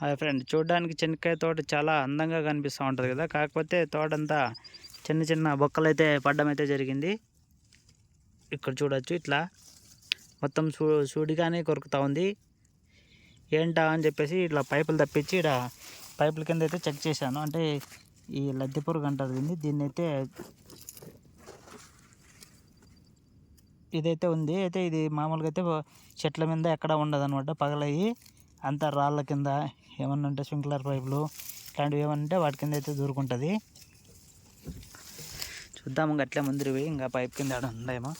Hi friend. చూడడానికి చెనక్కాయ తోట చాలా అందంగా కనిపిస్తూ ఉంటుంది కదా. కాకపోతే తోటంతా చిన్న చిన్న బొక్కలు అయితే పడ్డం అయితే జరిగింది. ఇక్కడ చూడొచ్చు ఇట్లా. మొత్తం సూ సూడిగానే కొరుకుతూ ఉంది. ఏంటా అని చెప్పేసి ఇట్లా పైపులు తప్పించి ఇక్కడ పైపుల కింద అయితే చెక్ చేశాను. అంటే ఈ లద్దె పురుగు అంటారు దీన్ని. దీన్ని అయితే ఇదైతే ఉంది. అయితే ఇది మామూలుగా అయితే చెట్ల మీద ఎక్కడ ఉండదు అనమాట పగలయ్యి అంతా రాళ్ళ కింద ఏమన్నా ఉంటే స్ప్రింక్లర్ పైపులు ఇట్లాంటివి ఏమన్నా ఉంటే వాటి కింద అయితే దూరుకుంటుంది. చూద్దాము ఇంకా అట్లే పోయి ఇంకా పైప్ కింద ఆడ ఉందేమో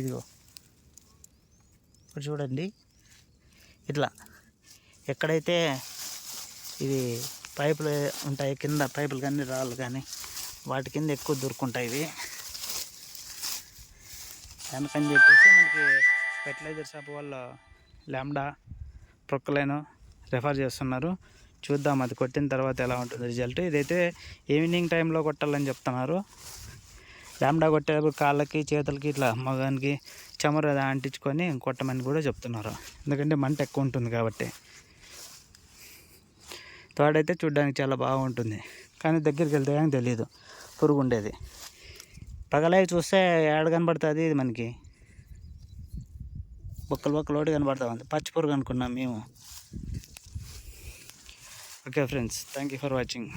ఇదిగో. ఇప్పుడు చూడండి. ఇట్లా. ఎక్కడైతే ఇది పైపులు ఉంటాయి కింద పైపులు కానీ రాళ్ళు కానీ వాటి కింద ఎక్కువ దొరుకుంటాయి ఇవి. అందుకని చెప్పేసి మనకి ఫెర్టిలైజర్ షాప్ వాళ్ళు ల్యాండా ప్రొక్కలైన రెఫర్ చేస్తున్నారు. చూద్దాం అది కొట్టిన తర్వాత ఎలా ఉంటుంది రిజల్ట్ ఇదైతే ఈవినింగ్ టైంలో కొట్టాలని చెప్తున్నారు. ల్యాండా కొట్టేటప్పుడు కాళ్ళకి చేతులకి ఇట్లా మగానికి చమరు అది అంటించుకొని కొట్టమని కూడా చెప్తున్నారు. ఎందుకంటే మంట ఎక్కువ ఉంటుంది కాబట్టి. తోడైతే చూడడానికి చాలా బాగుంటుంది. కానీ దగ్గరికి వెళ్తే కానీ తెలియదు పురుగు ఉండేది పగలై చూస్తే ఏడ కనబడుతుంది ఇది మనకి? బొక్కలు బొక్కలు ఒకటి కనబడతా ఉంది. పచ్చి పురుగు అనుకున్నాం మేము. Okay friends thank you for watching.